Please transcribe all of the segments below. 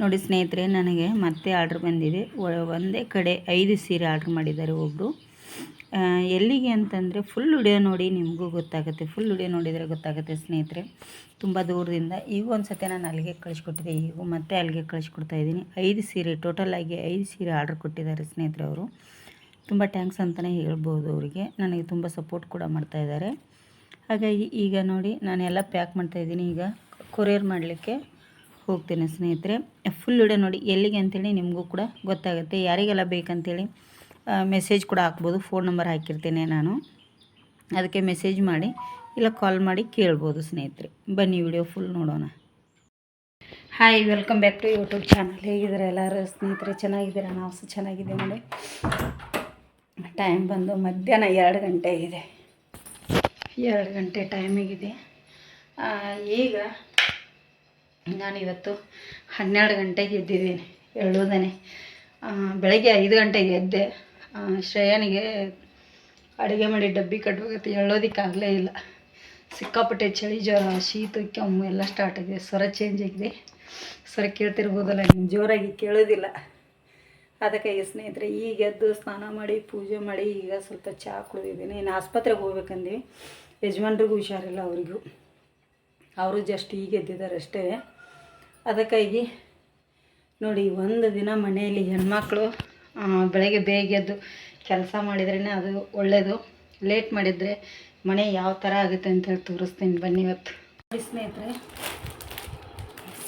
ನೋಡಿ ಸ್ನೇಹಿತರೆ, ನನಗೆ ಮತ್ತೆ ಆರ್ಡ್ರ್ ಬಂದಿದೆ. ಒಂದೇ ಕಡೆ ಐದು ಸೀರೆ ಆರ್ಡ್ರ್ ಮಾಡಿದ್ದಾರೆ ಒಬ್ಬರು ಎಲ್ಲಿಗೆ ಅಂತಂದರೆ ಫುಲ್ ವಿಡಿಯೋ ನೋಡಿ ನಿಮಗೂ ಗೊತ್ತಾಗುತ್ತೆ. ಫುಲ್ ವಿಡಿಯೋ ನೋಡಿದರೆ ಗೊತ್ತಾಗುತ್ತೆ ಸ್ನೇಹಿತರೆ. ತುಂಬ ದೂರದಿಂದ ಈಗ ಒಂದು ಸತಿ ನಾನು ಅಲ್ಲಿಗೆ ಕಳಿಸ್ಕೊಟ್ಟಿದ್ದೆ, ಈಗ ಮತ್ತೆ ಅಲ್ಲಿಗೆ ಕಳಿಸ್ಕೊಡ್ತಾ ಇದ್ದೀನಿ. ಐದು ಸೀರೆ ಟೋಟಲ್ ಆಗಿ ಐದು ಸೀರೆ ಆರ್ಡ್ರ್ ಕೊಟ್ಟಿದ್ದಾರೆ ಸ್ನೇಹಿತರೆ ಅವರು. ತುಂಬ ಟ್ಯಾಂಕ್ಸ್ ಅಂತಲೇ ಹೇಳ್ಬೋದು ಅವರಿಗೆ. ನನಗೆ ತುಂಬ ಸಪೋರ್ಟ್ ಕೂಡ ಮಾಡ್ತಾಯಿದ್ದಾರೆ ಹಾಗಾಗಿ ಈಗ ನೋಡಿ, ನಾನೆಲ್ಲ ಪ್ಯಾಕ್ ಮಾಡ್ತಾಯಿದ್ದೀನಿ ಈಗ ಕೊರಿಯರ್ ಮಾಡಲಿಕ್ಕೆ ಹೋಗ್ತೇನೆ ಸ್ನೇಹಿತರೆ. ಫುಲ್ ವಿಡಿಯೋ ನೋಡಿ ಎಲ್ಲಿಗೆ ಅಂತೇಳಿ ನಿಮಗೂ ಕೂಡ ಗೊತ್ತಾಗುತ್ತೆ. ಯಾರಿಗೆಲ್ಲ ಬೇಕಂತೇಳಿ ಮೆಸೇಜ್ ಕೂಡ ಹಾಕ್ಬೋದು. ಫೋನ್ ನಂಬರ್ ಹಾಕಿರ್ತೇನೆ ನಾನು. ಅದಕ್ಕೆ ಮೆಸೇಜ್ ಮಾಡಿ ಇಲ್ಲ ಕಾಲ್ ಮಾಡಿ ಕೇಳ್ಬೋದು ಸ್ನೇಹಿತರೆ. ಬನ್ನಿ ವಿಡಿಯೋ ಫುಲ್ ನೋಡೋಣ. Hi welcome back to YouTube channel ಹೇಗಿದ್ದಾರೆ ಎಲ್ಲರೂ? ಸ್ನೇಹಿತರೆ ಚೆನ್ನಾಗಿದ್ದೀರಾ? ನಾವು ಸಹ ಚೆನ್ನಾಗಿದೆ ನೋಡಿ. ಟೈಮ್ ಬಂದು ಮಧ್ಯಾಹ್ನ ಎರಡು ಗಂಟೆ ಆಗಿದೆ ಎರಡು ಗಂಟೆ ಟೈಮಿಗಿದೆ ಆ, ಈಗ ನಾನಿವತ್ತು ಹನ್ನೆರಡು ಗಂಟೆಗೆ ಎದ್ದಿದ್ದೀನಿ ಹೇಳೋದೇ ಬೆಳಗ್ಗೆ ಐದು ಗಂಟೆಗೆ ಎದ್ದೆ. ಶ್ರೇಯನಿಗೆ ಅಡುಗೆ ಮಾಡಿ ಡಬ್ಬಿ ಕಟ್ಬೇಕಂತ ಹೇಳೋದಕ್ಕಾಗಲೇ ಇಲ್ಲ. ಸಿಕ್ಕಾಪಟ್ಟೆ ಚಳಿ, ಜ್ವರ, ಶೀತ, ಕೆಮ್ಮು ಎಲ್ಲ ಸ್ಟಾರ್ಟ್ ಆಗಿದೆ. ಸ್ವರ ಚೇಂಜ್ ಆಗಿದೆ. ಸ್ವರ ಕೇಳ್ತಿರ್ಬೋದಲ್ಲ ನೀವು ಜೋರಾಗಿ ಕೇಳೋದಿಲ್ಲ. ಅದಕ್ಕೆ ಈ ಸ್ನೇಹಿತರೆ, ಈಗ ಎದ್ದು ಸ್ನಾನ ಮಾಡಿ, ಪೂಜೆ ಮಾಡಿ, ಈಗ ಸ್ವಲ್ಪ ಚಹಾ ಕುಡಿದಿದ್ದೀನಿ. ಇನ್ನು ಆಸ್ಪತ್ರೆಗೆ ಹೋಗ್ಬೇಕಂದ್ವಿ. ಯಜಮಾನ್ರಿಗೂ ಹುಷಾರಿಲ್ಲ ಅವರಿಗೂ. ಅವರು ಜಸ್ಟ್ ಈಗ ಎದ್ದಿದ್ದಾರೆ ಅಷ್ಟೇ. ಅದಕ್ಕಾಗಿ ನೋಡಿ, ಒಂದು ದಿನ ಮನೆಯಲ್ಲಿ ಹೆಣ್ಮಕ್ಳು ಬೆಳಗ್ಗೆ ಬೇಗ ಎದ್ದು ಕೆಲಸ ಮಾಡಿದ್ರೇ ಅದು ಒಳ್ಳೆಯದು ಲೇಟ್ ಮಾಡಿದರೆ ಮನೆ ಯಾವ ಥರ ಆಗುತ್ತೆ ಅಂತೇಳಿ ತೋರಿಸ್ತೀನಿ ಬನ್ನಿ ಇವತ್ತು. ಸ್ನೇಹಿತರೆ,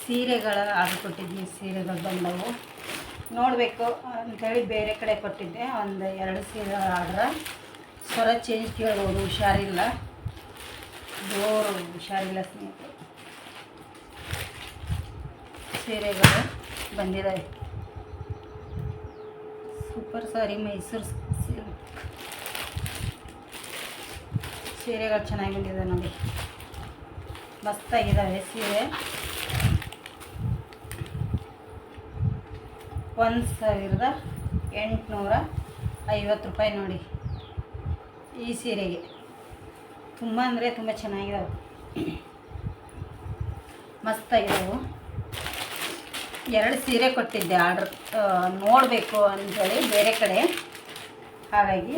ಸೀರೆಗಳ ಆರ್ಡರ್ ಕೊಟ್ಟಿದ್ವಿ, ಸೀರೆಗಳು ಬಂದವು. ನೋಡಬೇಕು ಅಂಥೇಳಿ ಬೇರೆ ಕಡೆ ಕೊಟ್ಟಿದ್ದೆ. ಒಂದು ಎರಡು ಸೀರೆ ಆರ್ಡ್ರ. ಸ್ವರ ಚೇಂಜ್ ಕೇಳ್ಬೋದು ಹುಷಾರಿಲ್ಲ. ಜೋರು ಹುಷಾರಿಲ್ಲ ಸ್ನೇಹಿತರೆ. ಸೀರೆಗಳು ಬಂದಿದ್ದಾವೆ. ಸೂಪರ್ ಸಾರಿ ಮೈಸೂರು ಸೀರೆಗಳು ಚೆನ್ನಾಗಿ ಬಂದಿದೆ ನೋಡಿ. ಮಸ್ತಾಗಿದ್ದಾವೆ ಸೀರೆ. ಒಂದು ಸಾವಿರದ ಎಂಟುನೂರ ಐವತ್ತು ರೂಪಾಯಿ ನೋಡಿ ಈ ಸೀರೆಗೆ. ತುಂಬ ಅಂದರೆ ತುಂಬ ಚೆನ್ನಾಗಿದ್ದಾವೆ. ಮಸ್ತಾಗಿದ್ದಾವೆ. ಎರಡು ಸೀರೆ ಕೊಟ್ಟಿದ್ದೆ ಆರ್ಡ್ರ್ ನೋಡಬೇಕು ಅಂಥೇಳಿ ಬೇರೆ ಕಡೆ. ಹಾಗಾಗಿ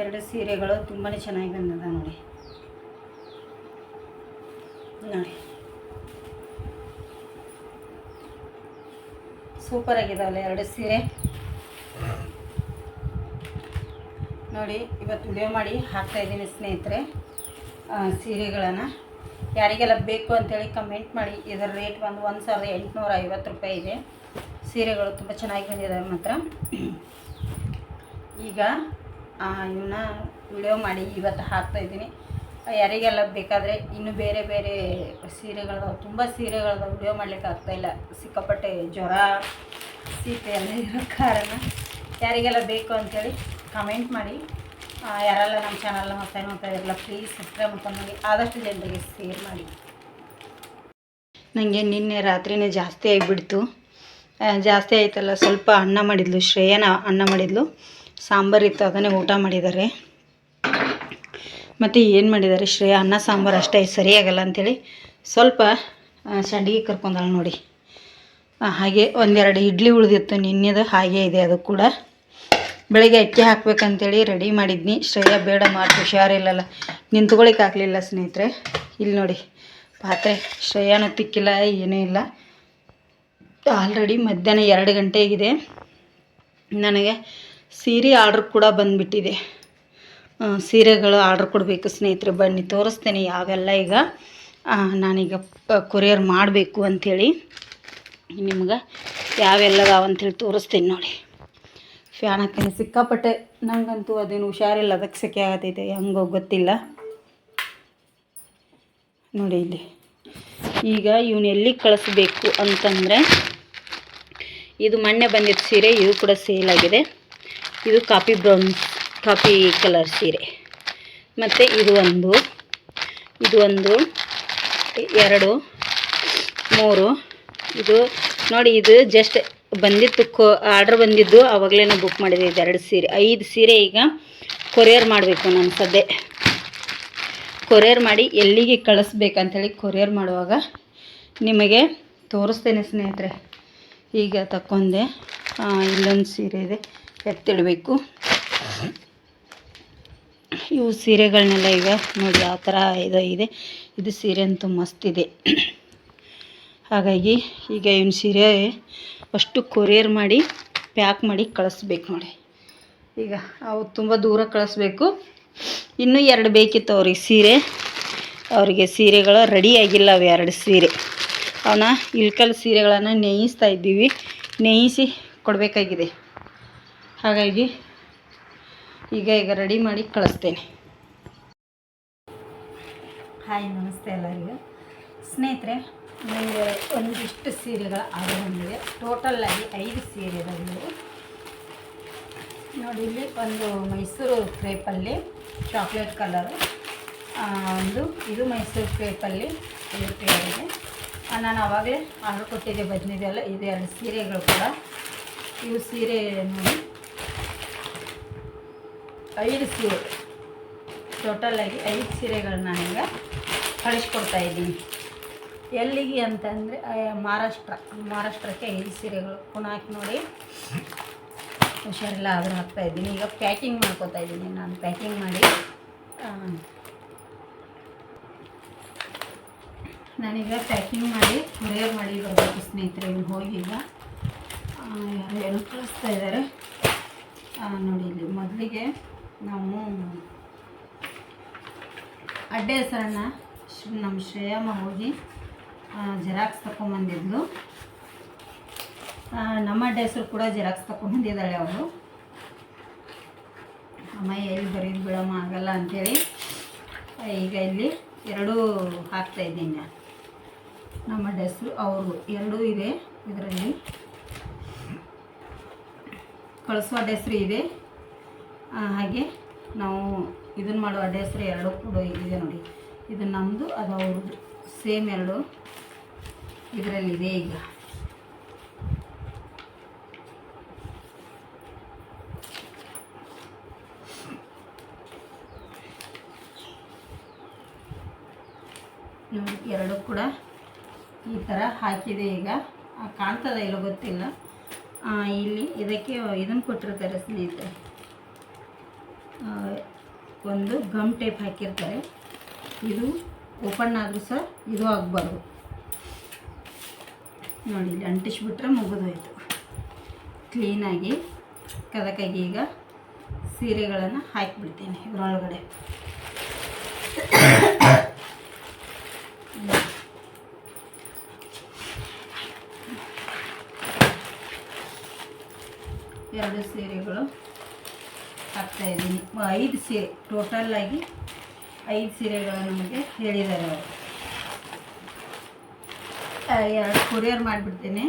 ಎರಡು ಸೀರೆಗಳು ತುಂಬಾ ಚೆನ್ನಾಗಿ ಬಂದದ ನೋಡಿ. ನೋಡಿ. ಸೂಪರ್ ಆಗಿದಾವಲ್ಲ ಎರಡು ಸೀರೆ. ನೋಡಿ, ಇವತ್ತು ವಿಡಿಯೋ ಮಾಡಿ ಹಾಕ್ತಾ ಇದ್ದೀನಿ ಸ್ನೇಹಿತರೆ ಸೀರೆಗಳನ್ನು. ಯಾರಿಗೆಲ್ಲ ಬೇಕು ಅಂತೇಳಿ ಕಮೆಂಟ್ ಮಾಡಿ. ಇದರ ರೇಟ್ ಬಂದು ಒಂದು ಸಾವಿರದ ಎಂಟುನೂರ ಐವತ್ತು ರೂಪಾಯಿ ಇದೆ. ಸೀರೆಗಳು ತುಂಬ ಚೆನ್ನಾಗಿ ಬಂದಿದ್ದಾವೆ ಮಾತ್ರ. ಈಗ ಇವನ್ನ ವಿಡಿಯೋ ಮಾಡಿ ಇವತ್ತು ಹಾಕ್ತಾ ಇದ್ದೀನಿ. ಯಾರಿಗೆಲ್ಲ ಬೇಕಾದರೆ ಇನ್ನು ಬೇರೆ ಬೇರೆ ಸೀರೆಗಳದಾವೆ, ತುಂಬ ಸೀರೆಗಳದ ವಿಡಿಯೋ ಮಾಡ್ಲಿಕ್ಕೆ ಆಗ್ತಾಯಿಲ್ಲ ಸಿಕ್ಕಾಪಟ್ಟೆ ಜ್ವರ, ಸೀತೆ ಎಲ್ಲ ಇರೋ ಕಾರಣ. ಯಾರಿಗೆಲ್ಲ ಬೇಕು ಅಂತೇಳಿ ಕಮೆಂಟ್ ಮಾಡಿ. ಯಾರೆಲ್ಲ ನಮ್ಮ ಚಾನಲ್ನ ಹೊಸ ನೋಡ್ತಾ ಇರಲ್ಲ ಪ್ಲೀಸ್ ಸಬ್ಸ್ಕ್ರೈಬ್ ಮಾಡ್ಕೊಂಡು ಆದಷ್ಟು ಜನರಿಗೆ ಶೇರ್ ಮಾಡಿ. ನನಗೆ ನಿನ್ನೆ ರಾತ್ರಿನೇ ಜಾಸ್ತಿ ಆಗಿಬಿಡ್ತು. ಜಾಸ್ತಿ ಆಯ್ತಲ್ಲ, ಸ್ವಲ್ಪ ಅನ್ನ ಮಾಡಿದ್ಲು, ಶ್ರೇಯನ ಅನ್ನ ಮಾಡಿದ್ಲು. ಸಾಂಬಾರು ಇತ್ತು, ಅದನ್ನೇ ಊಟ ಮಾಡಿದ್ದಾರೆ. ಮತ್ತು ಏನು ಮಾಡಿದ್ದಾರೆ? ಶ್ರೇಯ ಅನ್ನ, ಸಾಂಬಾರು ಅಷ್ಟೇ, ಸರಿಯಾಗಲ್ಲ ಅಂಥೇಳಿ ಸ್ವಲ್ಪ ಸಂಡಿಗೆ ಕರ್ಕೊಂಡಾಳೆ ನೋಡಿ. ಹಾಗೆ ಒಂದೆರಡು ಇಡ್ಲಿ ಉಳಿದಿತ್ತು, ನಿನ್ನೆದು ಹಾಗೆ ಇದೆ, ಅದು ಕೂಡ. ಬೆಳಗ್ಗೆ ಅಕ್ಕಿ ಹಾಕ್ಬೇಕಂತೇಳಿ ರೆಡಿ ಮಾಡಿದ್ನಿ. ಶ್ರೇಯ, ಬೇಡ ಮಾಡಿ ಹುಷಾರಿಲ್ಲಲ್ಲ. ನಿಂತ್ಕೊಳಿಕ್ಕೆ ಆಗಲಿಲ್ಲ ಸ್ನೇಹಿತರೆ. ಇಲ್ಲಿ ನೋಡಿ, ಪಾತ್ರೆ. ಶ್ರೇಯನೂ ತಿಕ್ಕಿಲ್ಲ, ಏನೂ ಇಲ್ಲ. ಆಲ್ರೆಡಿ ಮಧ್ಯಾಹ್ನ ಎರಡು ಗಂಟೆ ಆಗಿದೆ ನನಗೆ ಸೀರೆ ಆರ್ಡ್ರ್ ಕೂಡ ಬಂದುಬಿಟ್ಟಿದೆ. ಸೀರೆಗಳು ಆರ್ಡ್ರ್ ಕೊಡಬೇಕು ಸ್ನೇಹಿತರೆ. ಬನ್ನಿ, ತೋರಿಸ್ತೇನೆ ಯಾವೆಲ್ಲ ಈಗ ನಾನೀಗ ಕೊರಿಯರ್ ಮಾಡಬೇಕು ಅಂಥೇಳಿ. ನಿಮ್ಗೆ ಯಾವೆಲ್ಲ ಅದಾವ ಅಂಥೇಳಿ ತೋರಿಸ್ತೀನಿ ನೋಡಿ. ಫ್ಯಾನ್ ಹಾಕ್ತೀನಿ ಸಿಕ್ಕಾಪಟ್ಟೆ ನಂಗಂತೂ ಅದೇನು ಹುಷಾರಿಲ್ಲ, ಅದಕ್ಕೆ ಸೆಕೆ ಆಗತೈತೆ, ಹೆಂಗೋ ಗೊತ್ತಿಲ್ಲ. ನೋಡಿ ಇಲ್ಲಿ. ಈಗ ಇವನು ಎಲ್ಲಿ ಕಳಿಸ್ಬೇಕು ಅಂತಂದರೆ, ಇದು ಮೊನ್ನೆ ಬಂದಿದ್ದ ಸೀರೆ, ಇದು ಕೂಡ ಸೇಲ್ ಆಗಿದೆ. ಇದು ಕಾಫಿ ಬ್ರೌನ್ ಕಾಫಿ ಕಲರ್ ಸೀರೆ. ಮತ್ತು ಇದು ಒಂದು ಇದು ಒಂದು, ಎರಡು, ಮೂರು. ಇದು ನೋಡಿ, ಇದು ಜಸ್ಟ್ ಬಂದಿತ್ತು, ಕೊ ಆರ್ಡ್ರ್ ಬಂದಿದ್ದು ಆವಾಗಲೇ ಬುಕ್ ಮಾಡಿದೆ ಎರಡು ಸೀರೆ, ಐದು ಸೀರೆ ಈಗ ಕೊರಿಯರ್ ಮಾಡಬೇಕು ನಾನು ಸದ್ಯ. ಕೊರಿಯರ್ ಮಾಡಿ ಎಲ್ಲಿಗೆ ಕಳಿಸ್ಬೇಕಂಥೇಳಿ ಕೊರಿಯರ್ ಮಾಡುವಾಗ ನಿಮಗೆ ತೋರಿಸ್ತೇನೆ ಸ್ನೇಹಿತರೆ. ಈಗ ತಕ್ಕೊಂಡೆ. ಇಲ್ಲೊಂದು ಸೀರೆ ಇದೆ, ಎತ್ತಿಡಬೇಕು. ಇವು ಸೀರೆಗಳನ್ನೆಲ್ಲ ಈಗ ನೋಡಿ, ಆ ಥರ ಇದು ಇದೆ. ಇದು ಸೀರೆ ಅಂತೂ ಮಸ್ತ್ ಇದೆ. ಹಾಗಾಗಿ ಈಗ ಇವ್ನ ಸೀರೆ ಅಷ್ಟು ಕೊರಿಯರ್ ಮಾಡಿ ಪ್ಯಾಕ್ ಮಾಡಿ ಕಳಿಸ್ಬೇಕು ನೋಡಿ. ಈಗ ಅವು ತುಂಬ ದೂರ ಕಳಿಸ್ಬೇಕು. ಇನ್ನೂ ಎರಡು ಬೇಕಿತ್ತು ಅವ್ರಿಗೆ ಸೀರೆ. ಅವರಿಗೆ ಸೀರೆಗಳು ರೆಡಿ ಆಗಿಲ್ಲ ಅವು ಎರಡು ಸೀರೆ. ಅವನ್ನ ಇಲ್ಕಲ್ ಸೀರೆಗಳನ್ನು ನೇಯಿಸ್ತಾ ಇದ್ದೀವಿ. ನೇಯಿಸಿ ಕೊಡಬೇಕಾಗಿದೆ. ಹಾಗಾಗಿ ಈಗ ಈಗ ರೆಡಿ ಮಾಡಿ ಕಳಿಸ್ತೇನೆ. ಹಾಯ್ ನಮಸ್ತೆ ಎಲ್ಲರಿಗೂ. ಸ್ನೇಹಿತರೆ ನನಗೆ ಒಂದಿಷ್ಟು ಸೀರೆಗಳ ಆರ್ಡರ್ ಬಂದಿದೆ ಟೋಟಲ್ಲಾಗಿ ಐದು ಸೀರೆ ಇದಾವೆ ನೋಡಿ, ಇಲ್ಲಿ ಒಂದು ಮೈಸೂರು ಕ್ರೇಪಲ್ಲಿ ಚಾಕ್ಲೇಟ್ ಕಲರು ಒಂದು ಇದು ಮೈಸೂರು ಕ್ರೇಪಲ್ಲಿ ಇದು ನಾನು ಆವಾಗಲೇ ಆರ್ಡರ್ ಕೊಟ್ಟಿದ್ದೆ ಬಂದಿದೆಯಲ್ಲ ಇದು ಎರಡು ಸೀರೆಗಳು ಕೂಡ. ಇವು ಸೀರೆ ನೋಡಿ. ಐದು ಸೀರೆ. ಟೋಟಲಾಗಿ ಐದು ಸೀರೆಗಳನ್ನ ನನಗೆ ಕಳಿಸ್ಕೊಡ್ತಾ ಇದ್ದೀನಿ. ಎಲ್ಲಿಗೆ ಅಂತಂದರೆ ಮಹಾರಾಷ್ಟ್ರ. ಮಹಾರಾಷ್ಟ್ರಕ್ಕೆ ಈ ಸೀರೆಗಳು. ಕುಣಾಕಿ ನೋಡಿ. ಹುಷಾರಿಲ್ಲ, ಆದರೂ ಹಾಕ್ತಾ ಇದ್ದೀನಿ. ಈಗ ಪ್ಯಾಕಿಂಗ್ ಮಾಡ್ಕೋತಾ ಇದ್ದೀನಿ. ನಾನು ಪ್ಯಾಕಿಂಗ್ ಮಾಡಿ ನಾನೀಗ ಪ್ಯಾಕಿಂಗ್ ಮಾಡಿ ಕೊರಿಯರ್ ಮಾಡಿ ಬರಬೇಕು ಸ್ನೇಹಿತರೆ. ಇವ್ರು ಹೋಗಿಲ್ಲ. ಯಾರು ಏನೋ ಕಳಿಸ್ತಾ ಇದ್ದಾರೆ. ನೋಡಿ ಇಲ್ಲಿ ಮೊದಲಿಗೆ ನಾವು ಅಡ್ಡೆ ಹೆಸರನ್ನು ನಮ್ಮ ಶ್ರೇಯಮ್ಮ ಹೋಗಿ ಜೆರಾಕ್ಸ್ ತಗೊಂಬಂದಿದ್ಲು ನಮ್ಮ ಹೆಸರು ಕೂಡ ಜೆರಾಕ್ಸ್ ತಗೊಂಬಂದಿದ್ದಾಳೆ ಅವಳು ಅಮ್ಮ ಎಲ್ಲಿ ಬರೀದು ಬಿಡಮ್ಮ, ಆಗಲ್ಲ ಅಂಥೇಳಿ ಈಗ ಇಲ್ಲಿ ಎರಡೂ ಹಾಕ್ತಾ ಇದ್ದೀನಿ ನಾನು. ನಮ್ಮ ಹೆಸರು, ಅವರು ಎರಡೂ ಇದೆ ಇದರಲ್ಲಿ. ಕಳಿಸೋ ಹೆಸರು ಇದೆ. ಹಾಗೆ ನಾವು ಇದನ್ನು ಮಾಡೋ ಅಡ್ಡ ಹೆಸರು ಎರಡೂ ಕೂಡ ಇದೆ ನೋಡಿ. ಇದು ನಮ್ಮದು ಅದು ಅವ್ರದ್ದು. ಸೇಮ್ ಎರಡು. ಇದರಲ್ಲಿದೆ ಈಗ. ಎರಡು ಕೂಡ ಈ ಥರ ಹಾಕಿದೆ ಈಗ. ಕಾಣ್ತದ ಇಲ್ಲೋ ಗೊತ್ತಿಲ್ಲ. ಇಲ್ಲಿ ಇದಕ್ಕೆ ಇದನ್ನು ಕೊಟ್ಟಿರ್ತಾರೆ ಸ್ನೇಹಿತರೆ. ಒಂದು ಗಮ್ ಟೇಪ್ ಹಾಕಿರ್ತಾರೆ. ಇದು ಓಪನ್ ಆದರೂ ಸಹ ಇದು ಆಗಬಾರ್ದು. ನೋಡಿ, ಇಲ್ಲಿ ಅಂಟಿಸ್ಬಿಟ್ರೆ ಮುಗಿದೋಯ್ತು. ಕ್ಲೀನಾಗಿ ಕದಕಾಗಿ ಈಗ ಸೀರೆಗಳನ್ನು ಹಾಕಿಬಿಡ್ತೀನಿ ಇದರೊಳಗಡೆ. ಎರಡು ಸೀರೆಗಳು ಹಾಕ್ತಾಯಿದ್ದೀನಿ ಐದು ಸೀರೆ ಟೋಟಲ್ಲಾಗಿ ಐದು ಸೀರೆಗಳು ನಮಗೆ ಹೇಳಿದ್ದಾರೆ ಅವರು. ಕೊರಿಯರ್ ಮಾಡಿಬಿಡ್ತೀನಿ.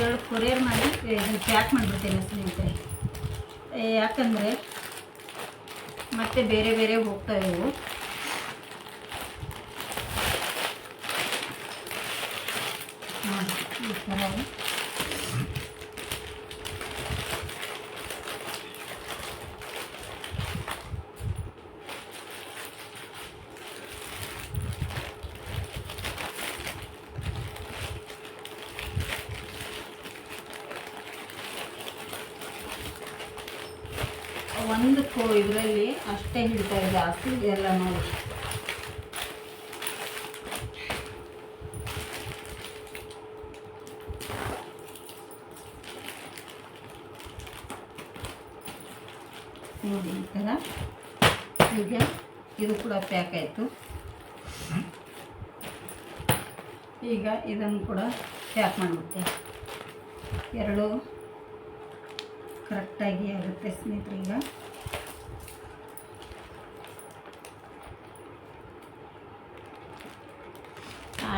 ಎರಡು ಕೊರಿಯರ್ ಮಾಡಿ ಪ್ಯಾಕ್ ಮಾಡಿಬಿಡ್ತೀನಿ ಸ್ನೇಹಿತರೆ. ಯಾಕಂದರೆ ಮತ್ತೆ ಬೇರೆ ಬೇರೆ ಹೋಗ್ತಾ ಇವು ನೋಡಿ ಈ ಥರ ಕೋ ಇದರಲ್ಲಿ ಅಷ್ಟೇ ಹಿಡಿತಾರೆ ಜಾಸ್ತಿ ಎಲ್ಲ ನೋಡಿ. ನೋಡಿ ಈ ಥರ ಈಗ ಇದು ಕೂಡ ಪ್ಯಾಕ್ ಆಯಿತು. ಈಗ ಇದನ್ನು ಕೂಡ ಪ್ಯಾಕ್ ಮಾಡುತ್ತೆ ಎರಡು ಕರೆಕ್ಟಾಗಿ ಆಗುತ್ತೆ ಸ್ನೇಹಿತರೆ ಈಗ.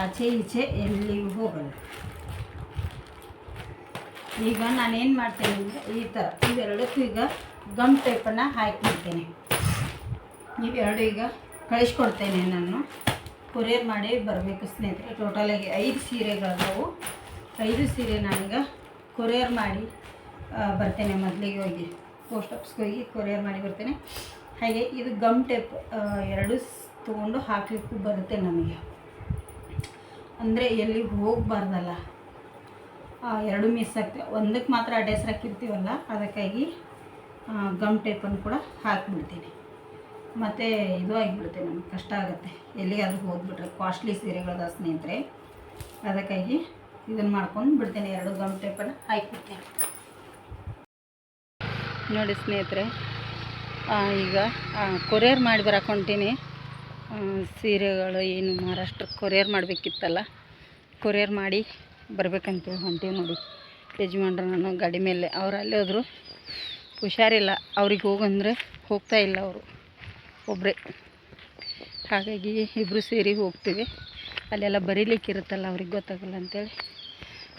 ಆಚೆ ಈಚೆ ಎಲ್ಲಿಗೂ ಹೋಗಲ್ಲ. ಈಗ ನಾನೇನು ಮಾಡ್ತೇನೆ ಅಂದರೆ ಈ ಥರ ಇವೆರಡಕ್ಕೂ ಈಗ ಗಮ್ ಟೇಪನ್ನು ಹಾಕಿಬಿಡ್ತೇನೆ ಇವೆರಡು ಈಗ ಕಳಿಸ್ಕೊಡ್ತೇನೆ ನಾನು. ಕೊರಿಯರ್ ಮಾಡಿ ಬರಬೇಕು ಸ್ನೇಹಿತರೆ. ಟೋಟಲಾಗಿ ಐದು ಸೀರೆಗಳಾದವು. ಐದು ಸೀರೆ ನಾನೀಗ ಕೊರಿಯರ್ ಮಾಡಿ ಬರ್ತೇನೆ ಮೊದಲಿಗೆ ಹೋಗಿ. ಪೋಸ್ಟ್ ಆಫೀಸ್ಗೆ ಹೋಗಿ ಕೊರಿಯರ್ ಮಾಡಿ ಬರ್ತೇನೆ. ಹಾಗೆ ಇದು ಗಮ್ ಟೇಪ್ ಎರಡು ತೊಗೊಂಡು ಹಾಕಲಿಕ್ಕೂ ಬರುತ್ತೆ ನಮಗೆ. ಅಂದರೆ ಎಲ್ಲಿ ಹೋಗಬಾರ್ದಲ್ಲ? ಎರಡು ಮಿಸ್ ಆಗ್ತವೆ ಒಂದಕ್ಕೆ ಮಾತ್ರ ಅಡ್ರೆಸ್ ಹಾಕಿರ್ತೀವಲ್ಲ, ಅದಕ್ಕಾಗಿ ಗಮ್ ಟೇಪನ್ನು ಕೂಡ ಹಾಕಿಬಿಡ್ತೀನಿ. ಮತ್ತು ಇದು ಆಗಿಬಿಡುತ್ತೆ, ನಮ್ಗೆ ಕಷ್ಟ ಆಗುತ್ತೆ. ಎಲ್ಲಿಗಾದ್ರೂ ಹೋಗ್ಬಿಟ್ರೆ ಕಾಸ್ಟ್ಲಿ ಸೀರೆಗಳದ ಸ್ನೇಹಿತರೆ, ಅದಕ್ಕಾಗಿ ಇದನ್ನು ಮಾಡ್ಕೊಂಡು ಬಿಡ್ತೇನೆ, ಎರಡು ಗಮ್ ಟೇಪನ್ನು ಹಾಕಿಬಿಡ್ತೇನೆ. ನೋಡಿ ಸ್ನೇಹಿತರೆ ಈಗ ಕೊರಿಯರ್ ಮಾಡಿ ಬರಕೊಂತೀನಿ ಸೀರೆಗಳು ಏನು ಮಹಾರಾಷ್ಟ್ರಕ್ಕೆ ಕೊರಿಯರ್ ಮಾಡಬೇಕಿತ್ತಲ್ಲ, ಕೊರಿಯರ್ ಮಾಡಿ ಬರ್ಬೇಕಂತೇಳಿ ಹೊಂಟೀವಿ ನೋಡಿ. ಯಜಮಾನ್ರು ನಾನು ಗಾಡಿ ಮೇಲೆ, ಅವ್ರು ಅಲ್ಲಿ ಹೋದರು. ಹುಷಾರಿಲ್ಲ, ಅವ್ರಿಗೆ ಹೋಗಂದ್ರೆ ಹೋಗ್ತಾ ಇಲ್ಲ ಅವರು. ಒಬ್ಬರೇ ಹಾಗಾಗಿ ಇಬ್ಬರು ಸೇರಿ ಹೋಗ್ತೀವಿ. ಅಲ್ಲೆಲ್ಲ ಬರೀಲಿಕ್ಕೆ ಇರುತ್ತಲ್ಲ ಅವ್ರಿಗೆ ಗೊತ್ತಾಗಲ್ಲ ಅಂತೇಳಿ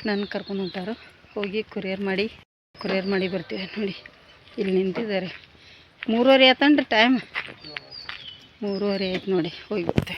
ನನ್ನ ಕರ್ಕೊಂಡು ಹೊಂಟಾರು. ಹೋಗಿ ಕೊರಿಯರ್ ಮಾಡಿ ಕೊರಿಯರ್ ಮಾಡಿ ಬರ್ತೀವಿ ನೋಡಿ. ಇಲ್ಲಿ ನಿಂತಿದ್ದಾರೆ. ಮೂರುವರೆ ಆತನ್ರಿ ಟೈಮ್ ಮೂರುವರೆ ಆಯ್ತು ನೋಡಿ ಹೋಗಿ ಬರ್ತೀವಿ